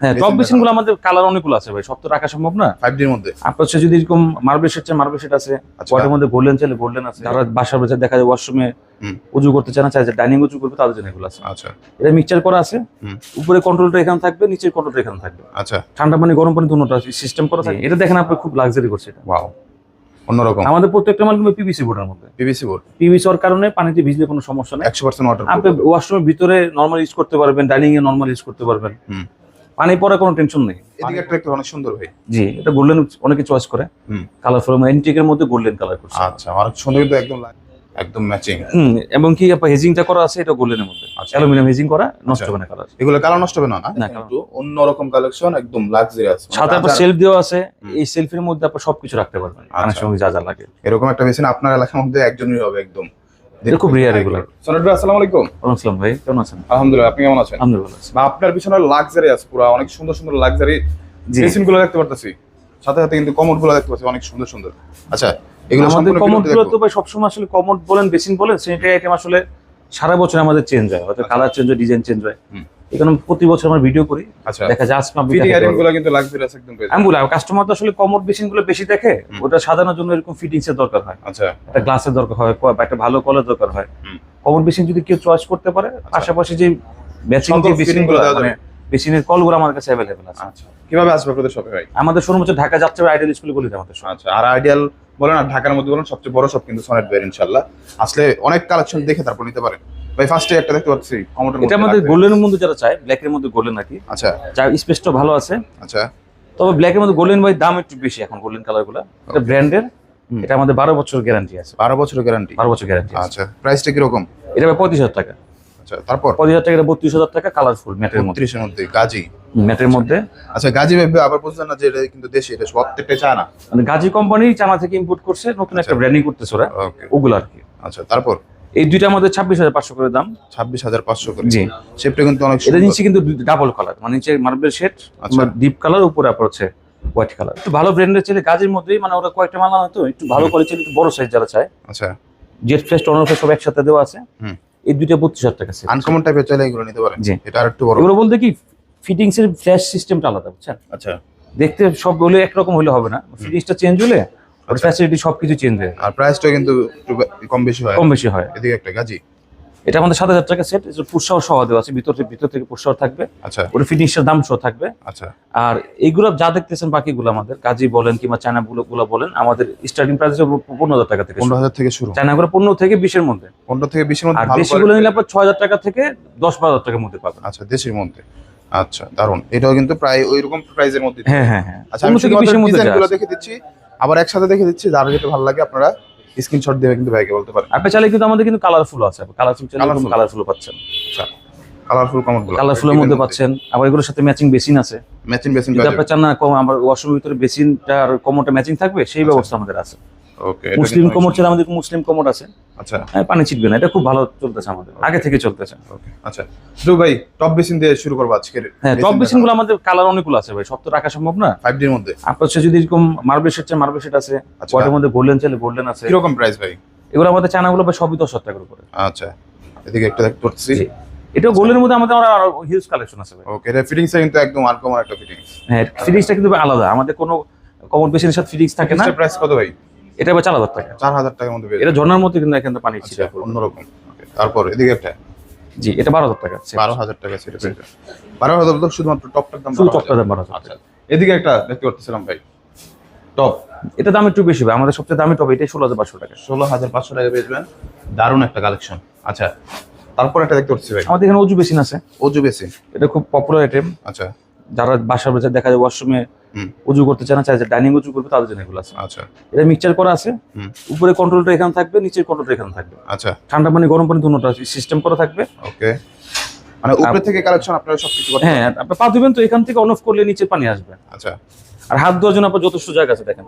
হ্যাঁ টপগুলো আমাদের কালার অনেকগুলো আছে ভাই সব তো রাখা সম্ভব না? ফাইভ ডির মধ্যে। আপনার হচ্ছে যদি এরকম মার্বেল সেট মার্বেল সেট আছে। ওয়াটার মধ্যে গোল্ডেন চাইলে গোল্ডেন আছে। যারা দেখা যায় ওয়াশরুমে হুম। উজু করতে চায় না চাই যে ডাইনিং উজু করবে তাদের জন্য এগুলো আছে। আচ্ছা। এটা মিক্সচার করা আছে। উপরে কন্ট্রোলটা এখানে থাকবে নিচের কন্ট্রোলটা এখানে থাকবে। আচ্ছা। ঠান্ডা পানি গরম পানি দুটোটা সিস্টেম করা থাকে। এটা দেখেন আপনি খুব লাক্সারি করছে এটা। ওয়াও অন্যরকম। আমাদের প্রত্যেকটা মাল কিন্তু পিভিসি বোর্ডের মধ্যে। পিভিসি বোর্ড পিভিসি হওয়ার কারণে পানিতে ভিজলে কোনো সমস্যা নেই। একশো পার্সেন্ট ওয়াটার আপনি ওয়াশরুমের ভিতরে নর্মাল ইউজ করতে পারবেন ডাইনিং এ নর্মাল ইউজ করতে পারবেন। হুম। পানি পরে কোনো টেনশন নেই। এদিকে অনেক সুন্দর ভাই। জি এটা গোল্ডেন অনেকে চয়েস করে। কালারফুল এন্টিকের মধ্যে গোল্ডেন কালার করছে। আচ্ছা অনেক সুন্দর কিন্তু একদম একদম ম্যাচিং এবং কি আপনার হেজিংটা করা আছে এটা গোল্ডেনের মধ্যে। আচ্ছা। অ্যালুমিনিয়াম হেজিং করা নষ্ট আচ্ছা। হবে না কালার এগুলো কালার নষ্ট হবে না কিন্তু অন্যরকম কালেকশন একদম লাক্সারিয়াস সাথে আপনার সেলফ দেওয়া আছে এই সেলফের মধ্যে আপনার সবকিছু রাখতে পারবেন। আচ্ছা। সঙ্গে যা যা লাগে। এরকম একটা মেশিন আপনার এলাকার মধ্যে একজনই হবে একদম। খুব rare এগুলো। সনেট ভাই আসসালামু আলাইকুম। ওয়ালাইকুম আসসালাম ভাই কেমন আছেন? আলহামদুলিল্লাহ আপনি কেমন আছেন? আলহামদুলিল্লাহ বা আপনার পিছনে লাক্সারিয়াস পুরো অনেক সুন্দর সুন্দর লাক্সারি মেশিনগুলো দেখতে পারতেছি। সাথে সাথে কিন্তু কমোডগুলো দেখতে পাচ্ছি অনেক সুন্দর সুন্দর। আচ্ছা এগুলো আমাদের কমোডগুলো তো ভাই সবসময় আসলে কমোড বলেন বেসিন বলেন সেনিটারি আইটেম আসলে সারা বছর আমাদের চেঞ্জ হয়। হয়তো আচ্ছা। কালার চেঞ্জ হয় ডিজাইন চেঞ্জ হয়। হুম। এখানে প্রতি বছর আমরা ভিডিও করি। আচ্ছা। দেখা যায় আজকে আমি কাস্টমার তো আসলে কমোড বেসিনগুলো বেশি দেখে ওটা সাজানোর জন্য এরকম ফিটিংস এর দরকার হয়। আচ্ছা। একটা গ্লাসের দরকার হয় বা একটা ভালো কলের দরকার হয়। কমন বেসিন যদি কেউ চয়েস করতে পারে পাশাপাশি যে ম্যাচিং সকল যে বেসিনগুলো কলগুলো আমার কাছে অ্যাভেলেবেল আছে। আচ্ছা। কীভাবে আসবে আপনাদের শপে ভাই? আমাদের শোরুম হচ্ছে ঢাকা যাচ্ছে আইডিয়াল স্কুলে বলি আমাদের। আচ্ছা আর আইডিয়াল বলেন আর ঢাকার মধ্যে বলেন সবচেয়ে বড় শপ কিন্তু সনেট বের ইনশাআল্লাহ। আসলে অনেক কালেকশন দেখে তারপর নিতে পারেন। ভাই ফার্স্টে একটা দেখতে পাচ্ছি কমোডের এটা আমাদের গোল্ডেনের মধ্যে যারা চায় ব্ল্যাকের মধ্যে গোল্ডেন নাকি? আচ্ছা। যার স্পেসটা ভালো আছে। আচ্ছা। তবে ব্ল্যাকের মধ্যে গোল্ডেন ভাই দাম একটু বেশি এখন গোল্ডেন কালারগুলো এটা ব্র্যান্ডের। এটা আমাদের বারো বছর গ্যারান্টি আছে। বারো বছরের গ্যারান্টি বারো বছর গ্যারান্টি আচ্ছা প্রাইসটা কীরকম? এটা পঁয়ত্রিশ হাজার টাকা। আচ্ছা তারপর? পঁয়ত্রিশ হাজার টাকা বত্রিশ হাজার টাকা কালারফুল ম্যাটের মধ্যে। ত্রিশের মধ্যে গাজী। ম্যাটের মধ্যে। আচ্ছা গাজী ভেবে আবার বুঝলেন না যে এটা কিন্তু দেশি এটা প্রত্যেকটা মানে গাজী কোম্পানি চায়না থেকে ইম্পোর্ট করছে নতুন একটা আচ্ছা। ব্র্যান্ডিং করতেছে ওরা। ওগুলো আর কি। আচ্ছা তারপর? এই দুইটা আমাদের ছাব্বিশ হাজার পাঁচশো করে দাম। ছাব্বিশ হাজার পাঁচশো করে। জি। শেপটা কিন্তু অনেক এটা নিচে কিন্তু ডাবল কালার মানে নিচে মার্বেল শেড। ডিপ কালার উপরে আপনার হচ্ছে হোয়াইট কালার একটু ভালো ব্র্যান্ডের ছেলে গাজের মধ্যেই মানে ওরা কয়েকটা মাল আনে তো একটু ভালো হুম। কোয়ালিটি একটু বড় সাইজ যারা চায়। আচ্ছা। জেট ফ্রেশ টনার ফ্রেশ সব একসাথে দেওয়া আছে। হুম। এই দুইটা বত্রিশ হাজার টাকা। আনকমন টাইপের চাইলে এগুলো নিতে পারেন। জি। এটা আর একটু বড়। এগুলো বলতে কি ফিটিংস এর ফ্ল্যাশ সিস্টেমটা আলাদা বুঝছেন? আচ্ছা। দেখতে সব হলে একরকম হলে হবে না। ফিটিংসটা চেঞ্জ হলে ওর আচ্ছা। ফ্যাসিলিটি সবকিছু চেঞ্জ হয়ে। আর প্রাইসটা কিন্তু একটু কম বেশি হয়। কম বেশি হয়। এদিকে একটা গাজী। এটা আমাদের সাত হাজার টাকা সেট পুষাও সহ দেওয়া আছে। ভিতর ভিতর থেকে পুষাও থাকবে। আচ্ছা। ওর ফিটিংসের দাম সহ থাকবে। আচ্ছা। আর এইগুলো যা দেখতেছেন বাকিগুলো আমাদের কাজী বলেন কিংবা চায়না গুলো বলেন আমাদের স্টার্টিং প্রাইস পনেরো হাজার টাকা থেকে পনেরো হাজার থেকে শুরু। চায়না গুলো পনেরো থেকে বিশের মধ্যে। পনেরো থেকে বিশের মধ্যে আর ভালো দেশি গুলো নিলে আপনার ছয় হাজার টাকা থেকে দশ বারো হাজার টাকার মধ্যে পাবেন। আচ্ছা দেশের মধ্যে। আচ্ছা দারুণ এটাও কিন্তু প্রায় ওই রকম প্রাইজের মধ্যে হ্যাঁ হ্যাঁ হ্যাঁ। আচ্ছা আমি। দেখে দিচ্ছি। আবার একসাথে দেখে দিচ্ছি যার যেটা ভালো লাগে আপনারা স্ক্রিনশট দিয়ে কিন্তু ভাইকে বলতে পারেন। আপনি চাইলে কিন্তু আমাদের কিন্তু কালারফুল আছে কালারফুল চাইলে কালারফুল পাচ্ছেন। কালারফুল কমনগুলো। কালারফুলের মধ্যে পাচ্ছেন। আবার এগুলোর সাথে ম্যাচিং বেসিন আছে। ম্যাচিং বেসিন যদি আপনি চান না আমার ওয়াশরুমের ভিতরে বেসিনটা আর কমোডটা ম্যাচিং থাকবে সেই ব্যবস্থা আমাদের আছে। ওকে মুসলিম কোমর ছিল আমাদের মুসলিম কোমর আছে? আচ্ছা। হ্যাঁ, পানি ছিটবে না এটা খুব ভালো চলতেছে আমাদের। আগে থেকে চলতেছে। ওকে আচ্ছা। তো ভাই টপ বেসিন দিয়ে শুরু করব আজকের হ্যাঁ টপ বেসিনগুলো আমাদের কালার অনেকগুলো আছে ভাই সব তো রাখা সম্ভব না। 5 ডির মধ্যে। আপনার হচ্ছে যদি এরকম মার্বেল সেট চাই মার্বেল সেট আছে আচ্ছা। ওয়াটার মধ্যে গোল্ডেন চাইলে গোল্ডেন আছে। কীরকম প্রাইস ভাই? এগুলো আমাদের চায়নাগুলো ভাই সবই দশ হাজার টাকার উপরে। আচ্ছা এদিকে একটা দেখতে পাচ্ছি। এটাও গোল্ডেনের মধ্যে আমাদের আরও হিউজ কালেকশন আছে ভাই। ওকে এটা ফিটিংসটা কিন্তু একদম আর আনকমন একটা ফিটিংস হ্যাঁ ফিটিংসটা কিন্তু আলাদা। আমাদের কোনো কমন বেসিনের সাথে ফিটিংস থাকে না। প্রাইস কত ভাই? এটা ভাই চার হাজার টাকা। 4000 টাকার মধ্যে এটা ঝর্ণার মধ্যে কিন্তু এখানে পানি ছিল আচ্ছা অন্যরকম। তারপর এদিকে একটা? জি এটা বারো হাজার টাকা বারো হাজার টাকা সেটা বারো হাজার তো শুধুমাত্র টপটার দাম শুধু 12,000 দাম বারো হাজার আচ্ছা এদিকে একটা দেখতে পাচ্ছিলাম ভাই। টপ এটা দাম একটু বেশি আমাদের সবচেয়ে দামি টপ এটাই ষোলো হাজার পাঁচশো টাকা। ষোলো হাজার পাঁচশো টাকা বেচবেন দারুণ একটা কালেকশন আচ্ছা তারপর একটা দেখতে পাচ্ছি ভাই। আমাদের এখানে উজু বেসিন আছে। অজু বেশি এটা খুব পপুলার আইটেম আচ্ছা। যারা বাসার বাজার দেখা যায় ওয়াশরুমে। উজু করতে চায় না যে ডাইনিং উজু করবে তাদের জন্য এগুলো আছে। আচ্ছা। এটা মিক্সচার করা আছে। উপরে কন্ট্রোলটা এখানে থাকবে নিচের কন্ট্রোলটা এখানে থাকবে। আচ্ছা। ঠান্ডা পানি গরম পানি দুটোটা সিস্টেম করা থাকবে। ওকে। মানে উপরে থেকে কালেকশন আপনারা সবকিছু করতে হ্যাঁ আপনি পা দিবেন তো এখান থেকে অন অফ করলে নিচে পানি আসবে। আচ্ছা। আর হাত ধোয়ার জন্য আপনার যথেষ্ট জায়গা আছে দেখেন।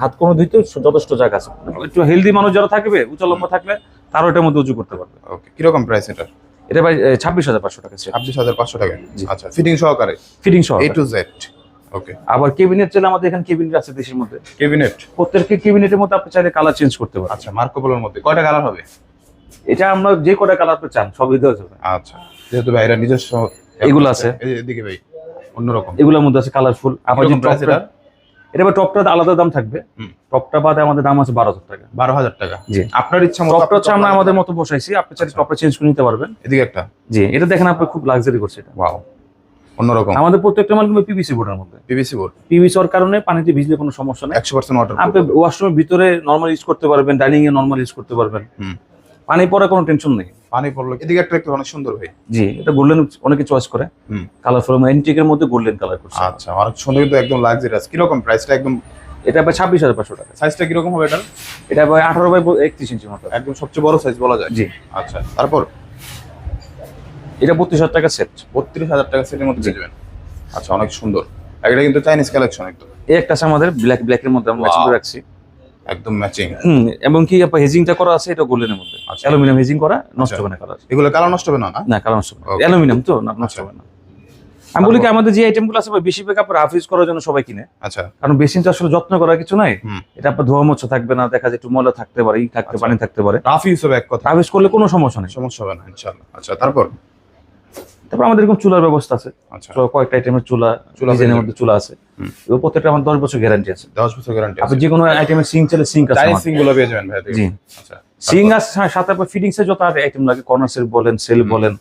হাত কোনো ধুইতে যথেষ্ট জায়গা আছে। একটু হেলদি মানুষ যারা থাকবে উঁচা লম্বা থাকলে তারও এটার মধ্যে উজু করতে পারবে। ওকে। কীরকম প্রাইস এটা? এটা ভাই ছাব্বিশ হাজার পাঁচশো টাকা ছাব্বিশ হাজার পাঁচশো টাকা। আচ্ছা ফিটিং সহকারে? ফিটিং সহ এ টু জেড ওকে আবার কেবিনেট চাইলে আমাদের এখানে কেবিনেট আছে দেশের মধ্যে। কেবিনেট প্রত্যেকটি কেবিনেটের মধ্যে আপনি চাইলে কালার চেঞ্জ করতে পারেন। আচ্ছা মার্কো পোলোর মধ্যে। কয়টা কালার হবে? এটা আমরা যে কটা কালার আপনি চান সবই দেওয়া যাবে। আচ্ছা যেহেতু ভাই এরা নিজস্ব এগুলো আছে। এদিকে ভাই অন্যরকম। এগুলোর মধ্যে আছে কালারফুল আবার যে এটা টপটা আলাদা দাম থাকবে। টপটা বাদে আমাদের দাম আছে বারো হাজার টাকা। বারো হাজার টাকা। জি। আপনার ইচ্ছা মতো টপটা হচ্ছে আমরা আমাদের মতো বসাইছি। আপনি চাইলে আচ্ছা। টপটা চেঞ্জ করে নিতে পারবেন। এদিকে একটা। জি এটা দেখেন আপনি খুব লাক্সারি করছে এটা। ওয়াও অন্যরকম। আমাদের প্রত্যেকটা মাল কিন্তু পিভিসি বোর্ডের মধ্যে। পিভিসি বোর্ড পিভিসি হওয়ার কারণে পানিতে ভিজলে কোনো সমস্যা নেই। একশো পার্সেন্ট ওয়াটার আপনি ওয়াশরুমের ভিতরে নর্মাল ইউজ করতে পারবেন ডাইনিং এ নর্মাল ইউজ করতে পারবেন। পানি কোনো টেনশন নেই। পানি পড়ল এদিকে একটা একটু অনেক সুন্দর ভাই। জি এটা গোল্ডেন অনেকে চয়েস করে। কালারফুল এন্টিকের মধ্যে গোল্ডেন কালার করছে। আচ্ছা অনেক সুন্দর কিন্তু একদম লাক্সারিয়াস কীরকম প্রাইসটা একদম? এটা প্রায় ছাব্বিশ হাজার পাঁচশো টাকা। সাইজটা কীরকম হবে এটা এটা প্রায় আঠারো বাই একত্রিশ ইঞ্চির মতো। একদম সবচেয়ে বড় সাইজ বলা যায়। জি। আচ্ছা তারপর? এটা বত্রিশ হাজার টাকা সেট বত্রিশ হাজার টাকা সেটের মধ্যে পেয়ে যাবেন। আচ্ছা অনেক সুন্দর। এটা কিন্তু চাইনিজ কালেকশন একদম। এই একটা আছে আমাদের ব্ল্যাক ব্ল্যাকের মধ্যে আমরা ম্যাচিং করে রাখছি। একদম ম্যাচিং হুম এবং কি আপনার হেজিংটা করা আছে এটা গোল্ডেনের মধ্যে। আচ্ছা। অ্যালুমিনিয়াম হেজিং করা নষ্ট আচ্ছা। হবে না কালার এগুলো কালার নষ্ট হবে না না? কালার নষ্ট হবে অ্যালুমিনিয়াম তো না নষ্ট আচ্ছা। হবে না। আমি বলি কি আমাদের যে আইটেমগুলো আছে ভাই, বেশিরভাগ আপনার করার জন্য সবাই কিনে। আচ্ছা। কারণ বেসিন তো আসলে যত্ন করার কিছু নাই। এটা আপনার ধোয়া মোছা থাকবে না দেখা যায় একটু ময়লা থাকতে পারে ই থাকতে আচ্ছা। পানি থাকতে পারে। রাফ ইউজ হবে এক কথা। হাফ করলে কোনো সমস্যা নেই। সমস্যা হবে না ইনশাআল্লাহ। আচ্ছা তারপর? তারপর আমাদের এরকম চুলার ব্যবস্থা আছে। আচ্ছা। কয়েকটা আইটেমের চুলা চুলা ডিজাইনের মধ্যে চুলা আছে। এবার প্রত্যেকটা আমার দশ বছর গ্যারান্টি আছে। দশ বছর গ্যারান্টি আপনি যে কোনো আইটেমের সিং চাইলে সিঙ্ক আছে সিংগুলো পেয়ে যাবেন ভাই জি। আচ্ছা। সিং আছে হ্যাঁ, সাথে আপনার ফিটিংস এর যত আইটেম লাগে কর্নার সেল বলেন সেল বলেন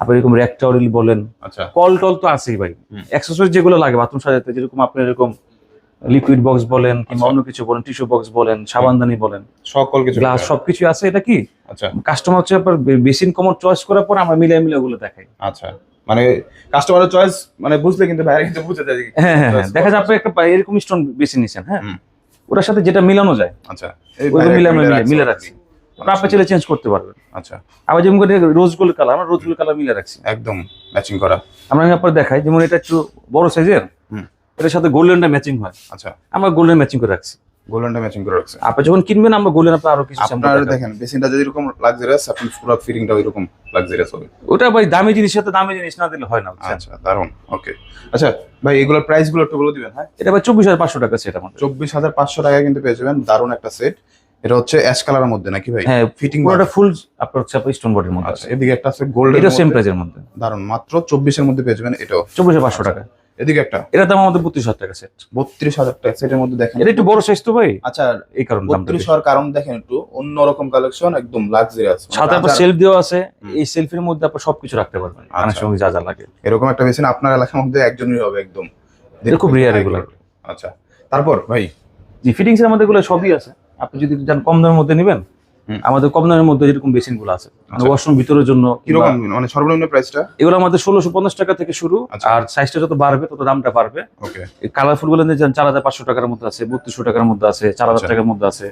আপনি এরকম রেক্টারিল বলেন আচ্ছা। কল টল তো আছেই ভাই। হুম। অ্যাক্সেসরিজ যেগুলো লাগে বাথরুম সাজাতে যেরকম আপনি এরকম লিকুইড বক্স বলেন কিংবা আচ্ছা। অন্য কিছু বলেন টিস্যু বক্স বলেন সাবানদানি বলেন সকল কিছু গ্লাস সবকিছু আছে। এটা কি। আচ্ছা। কাস্টমার হচ্ছে আপনার বেসিন কমন চয়েস করার পর আমরা ওগুলো দেখাই। আচ্ছা। মানে কাস্টমারের চয়েস মানে বুঝলে কিন্তু বাইরে কিন্তু বুঝে যায় হ্যাঁ হ্যাঁ হ্যাঁ। দেখা করা যায় আপনি একটা এরকম স্টোন বেশি নিছেন হ্যাঁ? ওটার সাথে যেটা মিলানো যায় আচ্ছা। ওইগুলো মিলে রাখছে। রাখছি। আপনি চাইলে চেঞ্জ করতে পারবেন। আচ্ছা। আবার যেমন করে রোজ গোল্ড কালার আমরা রোজ গোল্ড কালার মিলে রাখছি। একদম ম্যাচিং করা। আমরা আপনার দেখাই যেমন এটা একটু বড় সাইজের হুম। এটার সাথে গোল্ডেনটা ম্যাচিং হয়। আচ্ছা। আমরা গোল্ডেন ম্যাচিং করে রাখছি। গোল্ডেনটা ম্যাচিং করে রাখছে। আপনি যখন কিনবেন আমরা গোল্ডেন আপনার আরও কিছু আপনার দেখেন বেসিনটা যদি এরকম লাক্সারিয়াস আপনি পুরো ফিটিংটা লাক্সারিয়াস হবে। ওটা ভাই দামি জিনিস সাথে দামি জিনিস না দিলে হয় না আচ্ছা দারুণ ওকে আচ্ছা ভাই এগুলোর প্রাইসগুলো একটু বলে দিবেন হ্যাঁ? এটা ভাই চব্বিশ হাজার পাঁচশো টাকা সেটা চব্বিশ হাজার পাঁচশো টাকায় কিন্তু পেয়ে যাবেন দারুণ একটা সেট এটা হচ্ছে অ্যাশ কালারের মধ্যে নাকি ভাই? হ্যাঁ ফিটিং পুরোটা ফুল আপনার হচ্ছে আপনার স্টোন বডির মধ্যে আচ্ছা আছে। এদিকে একটা আছে গোল্ডেন এটা সেম প্রাইজের মধ্যে। দারুণ মাত্র চব্বিশের মধ্যে পেয়ে যাবেন এটাও। চব্বিশ হাজার পাঁচশো টাকা। এদিকে একটা। এটা দাম আমাদের বত্রিশ হাজার টাকা সেট বত্রিশ হাজার টাকা সেটের মধ্যে দেখেন। এটা একটু বড় সাইজ তো ভাই? আচ্ছা এই কারণে বত্রিশ হওয়ার কারণ দেখেন একটু অন্যরকম কালেকশন একদম লাক্সারিয়াস সাথে আপনার সেলফ দেওয়া আছে। এই সেলফের মধ্যে আপনার সবকিছু রাখতে পারবেন। আচ্ছা। অনেক সময় যা যা লাগে। এরকম একটা মেশিন আপনার এলাকার মধ্যে একজনই হবে একদম। এটা খুব rare এগুলো। আচ্ছা তারপর ভাই? জি ফিটিংস এর মধ্যে এগুলো সবই আছে। আপনি যদি যান কম দামের মধ্যে নেবেন। আমাদের কম দামের মধ্যে যেরকম বেসিনগুলো আছে মানে আচ্ছা। ওয়াশরুম ভিতরের জন্য কীরকম মানে সর্বনিম্ন প্রাইসটা এগুলো আমাদের ষোলোশো পঞ্চাশ টাকা থেকে শুরু আচ্ছা। আর সাইজটা যত বাড়বে তত দামটা বাড়বে। কালারফুলগুলো চার হাজার পাঁচশো টাকার মধ্যে আছে বত্রিশশো টাকার মধ্যে আছে চার হাজার আচ্ছা। টাকার মধ্যে আছে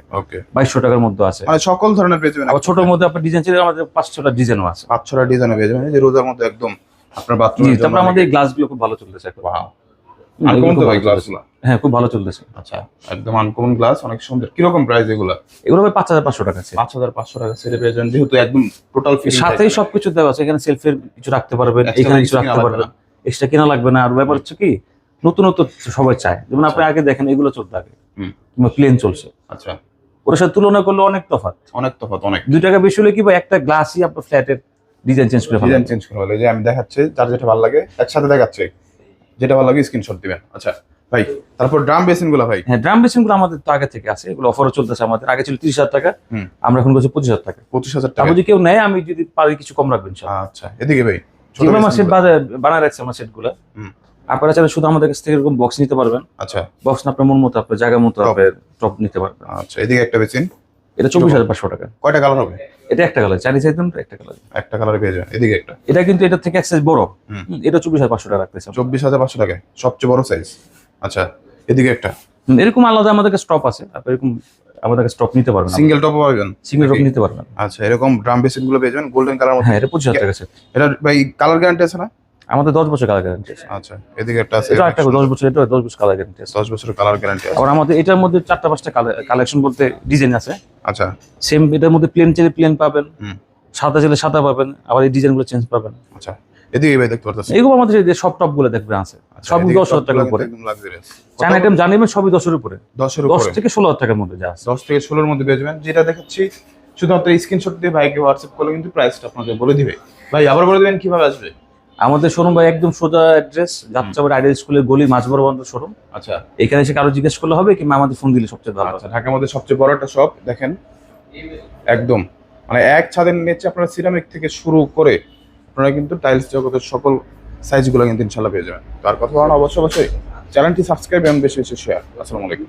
বাইশশো টাকার মধ্যে আছে। মানে সকল ধরনের পেয়ে যাবেন আবার ছোটোর মধ্যে আপনার ডিজাইন ছিল আমাদের পাঁচ ছটা ডিজাইনও আছে। পাঁচ ছটা ডিজাইনে পেয়ে যাবেন যে রোজার মধ্যে একদম আপনার বাথরুম তারপর আমাদের এই গ্লাসগুলো খুব ভালো চলতেছে এখন। আনকমন তো ভাই। হ্যাঁ খুব ভালো চলতেছে। আচ্ছা একদম আনকমন গ্লাস অনেক সুন্দর। কীরকম প্রাইস এগুলো? ভাই টাকা আছে। পাঁচ হাজার পাঁচশো টাকা সেটা পেয়ে যাবেন যেহেতু একদম টোটাল ফিটিং সাথেই সবকিছু দেওয়া আছে এখানে সেলফের কিছু রাখতে পারবেন Extra এখানে কিছু রাখতে লাগবে পারবেন। এক্সট্রা কেনা লাগবে না। আর ব্যাপার হচ্ছে কি নতুনত্ব সবাই চায়। যেমন আপনি আগে দেখেন এগুলো চলতে আগে। কিংবা প্লেন চলছে। আচ্ছা। ওর সাথে তুলনা করলে অনেক তফাৎ। অনেক তফাৎ অনেক। দুই টাকা বেশি হলে কি ভাই একটা গ্লাসই আপনার ফ্ল্যাটের ডিজাইন চেঞ্জ করে ডিজাইন চেঞ্জ করা যে আমি দেখাচ্ছি যার যেটা ভালো লাগে একসাথে দেখাচ্ছে। যেটা ভালো লাগে স্ক্রিনশট দিবেন। আচ্ছা ভাই তারপর ড্রাম বেসিনগুলো ভাই। হ্যাঁ ড্রাম বেসিনগুলো আমাদের তো আগে থেকে আছে এগুলো অফারও চলতেছে আমাদের। আগে ছিল তিরিশ হাজার টাকা আমরা এখন করছি পঁচিশ হাজার টাকা। পঁচিশ হাজার টাকা। যদি কেউ নেয় আমি যদি পারি কিছু কম রাখবেন আচ্ছা এদিকে ভাই আমার সেট। বানায় রাখছে আমার সেটগুলো। আপনারা চাইলে শুধু আমাদের কাছ থেকে এরকম বক্স নিতে পারবেন। আচ্ছা। বক্স আপনার মন মতো আপনার জায়গা মতো. আপনার টপ নিতে পারবেন। আচ্ছা এদিকে একটা বেসিন এটা চব্বিশ হাজার পাঁচশো টাকা। কয়টা কালার হবে? এটা একটা কালার চাইনিজ আইটেম তো একটা কালার একটা কালার পেয়ে যাবেন এদিকে একটা। এটা কিন্তু এটা থেকে এক সাইজ বড় এটা চব্বিশ হাজার পাঁচশো টাকা রাখতেছে চব্বিশ হাজার পাঁচশো টাকায় সবচেয়ে বড় সাইজ আচ্ছা এদিকে একটা। এরকম আলাদা আমাদের কাছে স্টপ আছে আপনি এরকম আমাদের কাছে স্টপ নিতে পারবেন। সিঙ্গেল টপ পাবেন? সিঙ্গেল টপ নিতে পারবেন। আচ্ছা এরকম ড্রাম বেসিনগুলো পেয়ে যাবেন গোল্ডেন কালার মধ্যে হ্যাঁ এটা পঁচিশ হাজার টাকা আছে। এটা ভাই কালার গ্যারান্টি আছে না? আমাদের দশ বছর কালার গ্যারান্টি আছে। আচ্ছা এদিকে একটা আছে এটা একটা দশ বছর এটা দশ বছর কালার গ্যারান্টি আছে। দশ বছরের কালার গ্যারান্টি আছে। আবার আমাদের এটার মধ্যে চারটা পাঁচটা কালেকশন বলতে ডিজাইন আছে। আচ্ছা। সেম এটার মধ্যে প্লেন চাইলে প্লেন পাবেন সাদা চাইলে সাদা পাবেন আবার এই ডিজাইনগুলো চেঞ্জ পাবেন। আচ্ছা এদিকে ভাই দেখতে পারতেছি এইগুলো আমাদের যে সব টপগুলো দেখবেন আছে। আচ্ছা, সব এদিকে দশ হাজার টাকার টপগুলো উপরে। luxurious। আইটেম জানিবেন সবই দশের উপরে। দশের দশ উপরে থেকে ষোলো হাজার টাকার মধ্যে যা আছে। দশ থেকে ষোলোর মধ্যে পেয়ে যাবেন। যেটা দেখাচ্ছি শুধুমাত্র স্ক্রিনশট দিয়ে ভাইকে হোয়াটসঅ্যাপ করলে কিন্তু প্রাইসটা আপনাকে বলে দিবে। ভাই আবার বলে দিবেন কীভাবে আসবে? আমাদের শোরুম ভাই একদম সোজা অ্যাড্রেস যাত্রাবাড়ি আইডিয়াল স্কুলের গলি মাঝবড় বন্ধ শোরুম আচ্ছা। এখানে এসে কারও জিজ্ঞেস করলে হবে কিংবা আমাদের ফোন দিলে সবচেয়ে ভালো আচ্ছা ঢাকার মধ্যে সবচেয়ে বড় একটা শপ দেখেন। একদম। মানে এক ছাদের নিচে আপনারা সিরামিক থেকে শুরু করে আপনারা কিন্তু টাইলস জগতের সকল সাইজগুলো কিন্তু ইনশাল্লাহ পেয়ে যাবেন। তার কথা বলানো অবশ্য অবশ্যই চ্যানেলটি সাবস্ক্রাইব এবং বেশি বেশি শেয়ার আসসালামু আলাইকুম।